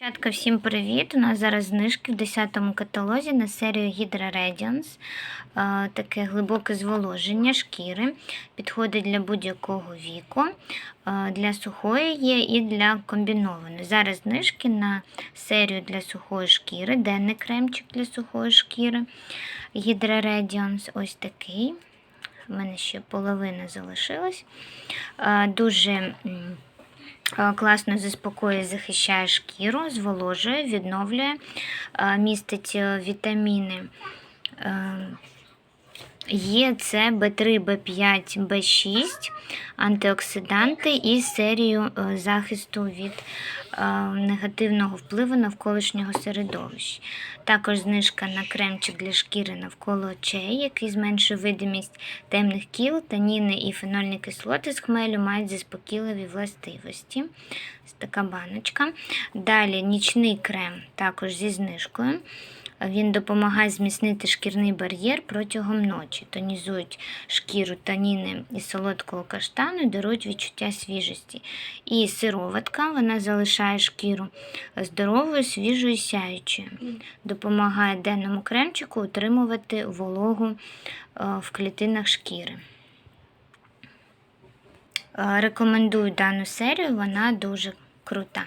Дівчатка, всім привіт! У нас зараз знижки в 10 каталозі на серію Hydra Radiance. Таке глибоке зволоження шкіри. Підходить для будь-якого віку. Для сухої є і для комбінованої. Зараз знижки на серію для сухої шкіри, денний кремчик для сухої шкіри. Hydra Radiance ось такий. У мене ще половина залишилась. Дуже. Е, Класно заспокоює, захищає шкіру, зволожує, відновлює, е, містить е, вітаміни Є це B3, B5, B6, антиоксиданти і серію е, захисту від е, негативного впливу навколишнього середовища. Також знижка на кремчик для шкіри навколо очей, який зменшує видимість темних кіл, таніни і фенольні кислоти з хмелю мають заспокійливі властивості. Ось така баночка. Далі нічний крем також зі знижкою. Він допомагає зміцнити шкірний бар'єр протягом ночі, тонізують шкіру таніни із солодкого каштану і дарують відчуття свіжості. І сироватка вона залишає шкіру здоровою, свіжою, сяючою. Допомагає денному кремчику утримувати вологу е, в клітинах шкіри. Е, Рекомендую дану серію, вона дуже крута.